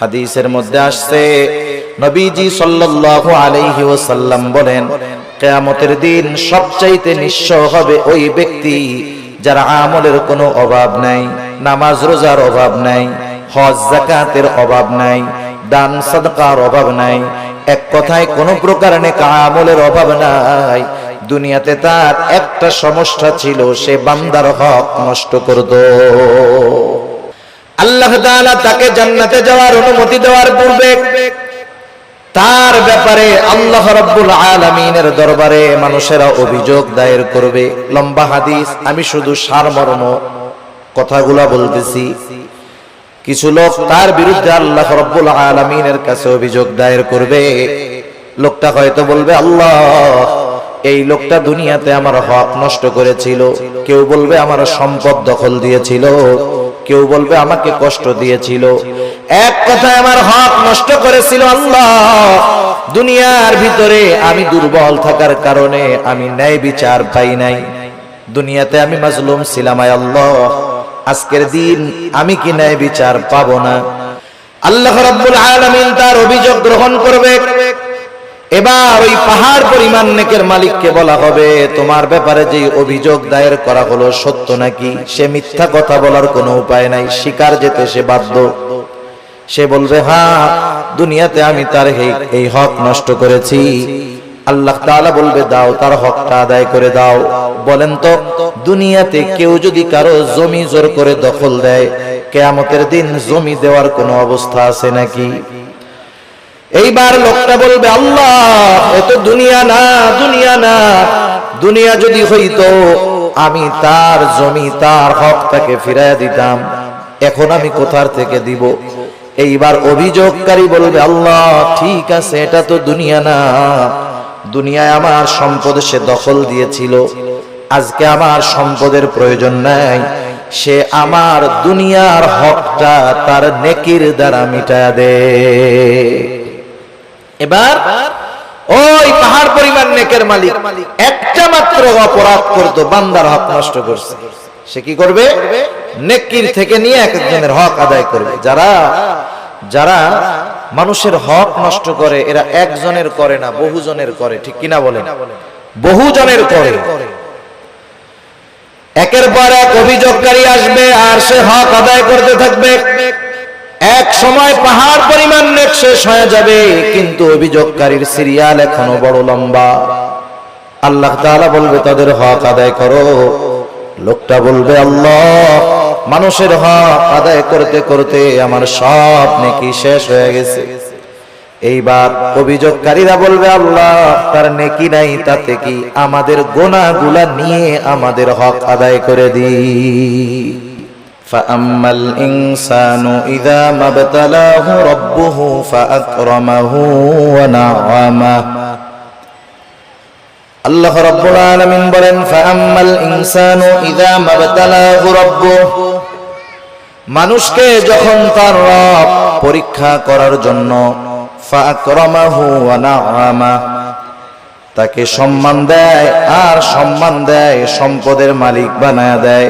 হাদিসের মধ্যে আসছে, নবীজি সাল্লাল্লাহু আলাইহি ওয়াসাল্লাম বলেন, কিয়ামতের দিন সবচাইতে নিঃস্ব হবে ওই ব্যক্তি যার আমলের কোনো অভাব নাই, নামাজ রোজার অভাব নাই, হজ, যাকাতের অভাব নাই, দান, সাদকার অভাব নাই, এক কথায় কোনো প্রকার নেকা আমলের অভাব নাই। দুনিয়াতে তার একটা সমস্যা ছিল, সে বান্দার হক নষ্ট করত। আল্লাহ তাকে জান্নাতে যাওয়ার অনুমতি দেওয়ার পূর্বে তার ব্যাপারে আল্লাহ রাব্বুল আলামিনের দরবারে মানুষেরা অভিযোগ দায়ের করবে। লম্বা হাদিস, আমি শুধু সারমর্ম কথাগুলা বলতেছি। কিছু লোক তার বিরুদ্ধে আল্লাহ রাব্বুল আলামিনের কাছে অভিযোগ দায়ের করবে। লোকটা হয়তো বলবে, আল্লাহ, এই লোকটা দুনিয়াতে আমার হক নষ্ট করেছিল। কেউ বলবে, আমার সম্পদ দখল দিয়েছিল। কেউ বলবে, আমাকে কষ্ট দিয়েছিল। এক কথায় আমার হক নষ্ট করেছিল আল্লাহ। দুনিয়ার ভিতরে আমি দুর্বল থাকার কারণে আমি ন্যায় বিচার পাই নাই। দুনিয়াতে আমি মাজলুম ছিলাম, আয় আল্লাহ। আজকের দিন আমি কি ন্যায় বিচার পাবো না? আল্লাহ রাব্বুল আলামিন তার অভিযোগ গ্রহণ করবে। এবার ওই পাহাড় পরিমাণ নেকের মালিককে বলা হবে, তোমার ব্যাপারে যে অভিযোগ দায়ের করা হলো সত্য নাকি? সে মিথ্যা কথা বলার কোনো উপায় নাই স্বীকার যেতে সে বাধ্য। সে বলবে হ্যাঁ দুনিয়াতে আমি তার এই হক নষ্ট করেছি। আল্লাহ তাআলা বলবে, দাও, তার হকটা আদায় করে দাও। বলেন তো, দুনিয়াতে কেউ যদি কারও জমি জোর করে দখল দেয়, কেয়ামতের দিন জমি দেওয়ার কোনো অবস্থা আছে নাকি? এইবার লোকটা বলবে, আল্লাহ এত দুনিয়া না দুনিয়া না। দুনিয়া যদি হইতো, আমি তার জমি, তার হক তাকে ফিরাইয়া দিতাম। এখন আমি কোথার থেকে দিব? এইবার অভিযোগকারী বলবে, আল্লাহ, ঠিক আছে, এটা তো দুনিয়া না। দুনিয়ায় আমার সম্পদ সে দখল দিয়েছিল। আজকে আমার সম্পদের প্রয়োজন নাই। সে আমার দুনিয়ার হকটা তার নেকির দ্বারা মিটায়া দে। এবার, ওই পাহাড় পরিমাণ নেকের মালিক একটা মাত্র অপরাধ করতো, বান্দার হক নষ্ট করছে। সে কি করবে? নেকির থেকে নিয়ে এক একজনের হক আদায় করবে। যারা যারা মানুষের হক নষ্ট করে, এরা একজনের করে না, বহুজনের করে, ঠিক কিনা বলেন? বহুজনের করে। একের পর এক অভিযোগকারী আসবে আর সে হক আদায় করতে থাকবে। এক সময় পাহাড় পরিমাণ নেক শেষ হয়ে যাবে, কিন্তু অভিযোগকারীর সিরিয়াল এখনও বড় লম্বা। আল্লাহ তাআলা বলবে, তাদের হক আদায় করো। লোকটা বলবে, আল্লাহ, মানুষের হক আদায় করতে করতে আমার সব নেকি শেষ হয়ে গেছে। এইবার অভিযোগকারীরা বলবে, আল্লাহ, তার নেকি নাই, তাতে কি আমাদের গোনাগুলা নিয়ে আমাদের হক আদায় করে দিই? فأما الإنسان إذا ما ابتلاه ربه فأكرمه ونعمه আল্লাহ রাব্বুল আলামিন বলেন ফাআম্মাল ইনসানু ইযা মাবতালাহু রাব্বুহু মানুষকে যখন তার রব পরীক্ষা করার জন্য ফাকরামাহু ওয়া নাআমা তাকে সম্মান দেয় আর সম্মান দেয় সম্পদের মালিক বানায় দেয়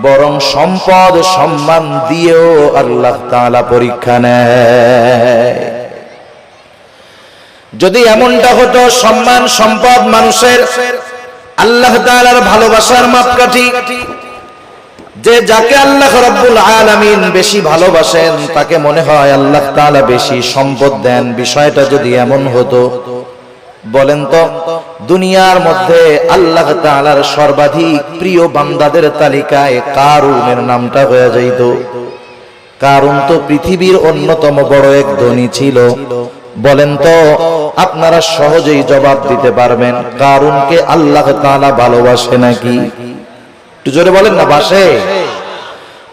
বরং সম্পদ সম্মান দিয়েও আল্লাহ তাআলা পরীক্ষা নেয়। যদি এমনটা হতো, সম্মান, সম্পদ মানুষের, আল্লাহ তাআলার ভালোবাসার মাপকাঠি, যে যাকে আল্লাহ রাব্বুল আলামিন বেশি ভালোবাসেন, তাকে মনে হয় আল্লাহ তাআলা বেশি সম্পদ দেন। বিষয়টা যদি এমন হতো বলেন তো, দুনিয়ার মধ্যে আল্লাহ তাআলার সর্বাধিক প্রিয় বান্দাদের তালিকায় কারুনের নামটা হয়ে যাইত? কারণ তো পৃথিবীর অন্যতম বড় এক ধনী ছিল। বলেন তো, আপনারা সহজেই জবাব দিতে পারবেন কারুনকে আল্লাহ তাআলা ভালোবাসে নাকি? একটু জোরে বলেন না, বাসে।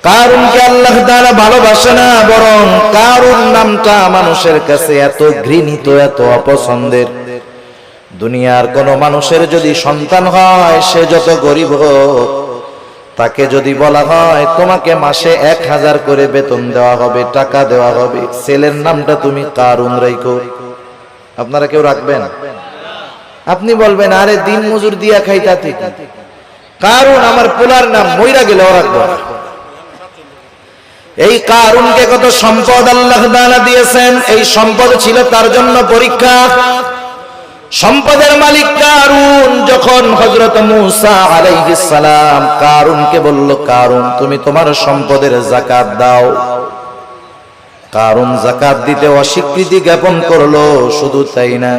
কারুনকে আল্লাহ তাআলা ভালোবাসে না, বরং কারুন নামটা মানুষের কাছে এত ঘৃণিত, এত অপছন্দের। দুনিয়ার কোন মানুষের যদি সন্তান হয়, সে যত গরিব হোক, তাকে যদি বলা হয়, তোমাকে মাসে এক হাজার করে বেতন দেওয়া হবে, টাকা দেওয়া হবে, ছেলের নামটা তুমি কারুন রাইকো আপনারা কেউ রাখবেন আপনি বলবেন, আরে দিন মজুর দিয়া খাই তাতে? কারুন, আমার পোলার নাম মইরা গেলে রাখব। এই কারুনকে কত সম্পদ আল্লাহ দিয়েছেন, এই সম্পদ ছিল তার জন্য পরীক্ষা সম্পদের মালিক কারুন? যখন হযরত মূসা আলাইহিস কারুনকে বলল, কারুন, তুমি তোমার সম্পদের যাকাত দাও। কারুন জাকাত দিতে অস্বীকৃতি জ্ঞাপন করল, শুধু তাই না,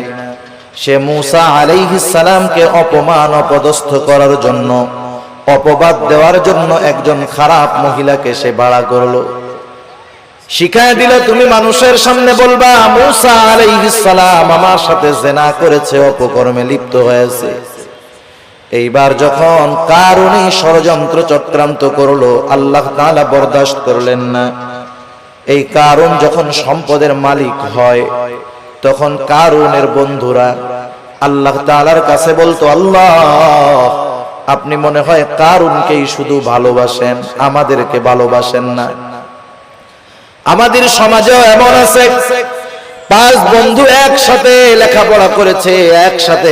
সে মুসা আলাইহিস অপমান, অপদস্থ করার জন্য, অপবাদ দেওয়ার জন্য একজন খারাপ মহিলাকে সে ভাড়া করল। শিখায় দিল, তুমি মানুষের সামনে বলবা, মুসা সালাম আমার সাথে জেনা করেছে, অপকর্মে লিপ্ত হয়েছে। এইবার যখন কারণে ষড়যন্ত্র চক্রান্ত করল, আল্লাহ তাআলা বরদাস্ত করলেন না। এই কারণ যখন সম্পদের মালিক হয়, তখন কারুনের বন্ধুরা আল্লাহ তাআলার কাছে বলতো, আল্লাহ, আপনি মনে হয় কারুনকেই শুধু ভালোবাসেন, আমাদেরকে ভালোবাসেন না। আমাদের সমাজেও এমন আছে। পাঁচ বন্ধু একসাথে লেখাপড়া করেছে একসাথে